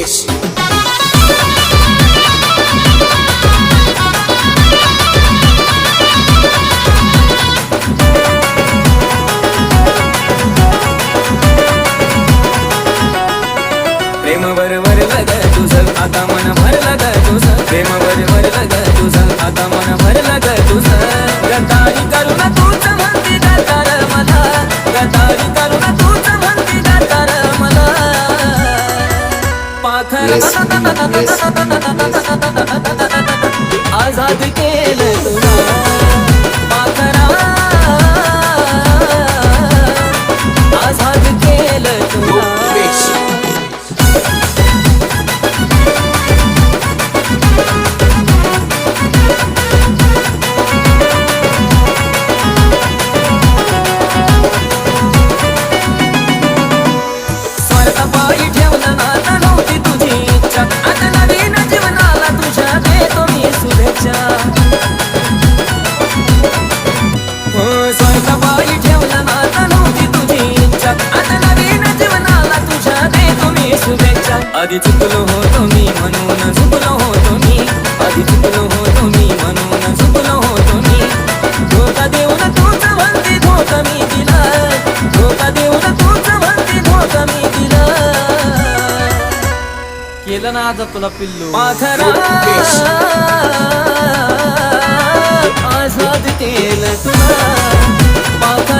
this. yes, yes, yes. आदि चुपलो हो तो नी मनो न सुपलो हो तो नी आदि चुपलो हो तो नी मनो न सुपलो हो तो नी धोका देऊ न तूच म्हणते धोका मी दिला धोका देऊ न तूच म्हणते धोका मी दिला केलं ना आज तुला पिल्लू माथरा आझाद केलं तुला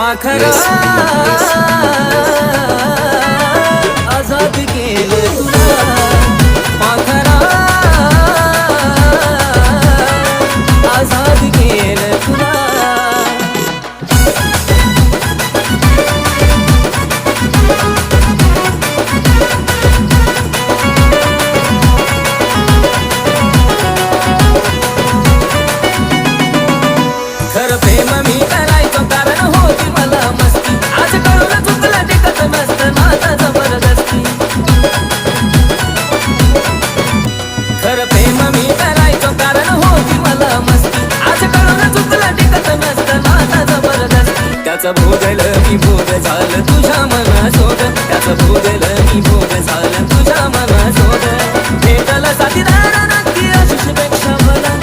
Akhara. Yes. Yes. त्याचं भोगल मी भोग झालं तुझ्या मना सोड त्याचं भोगल मी भोग झालं तुझ्या मना सोड भेटल साथीदार नक्की आशिष पेक्षा मला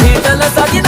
भेटल साथी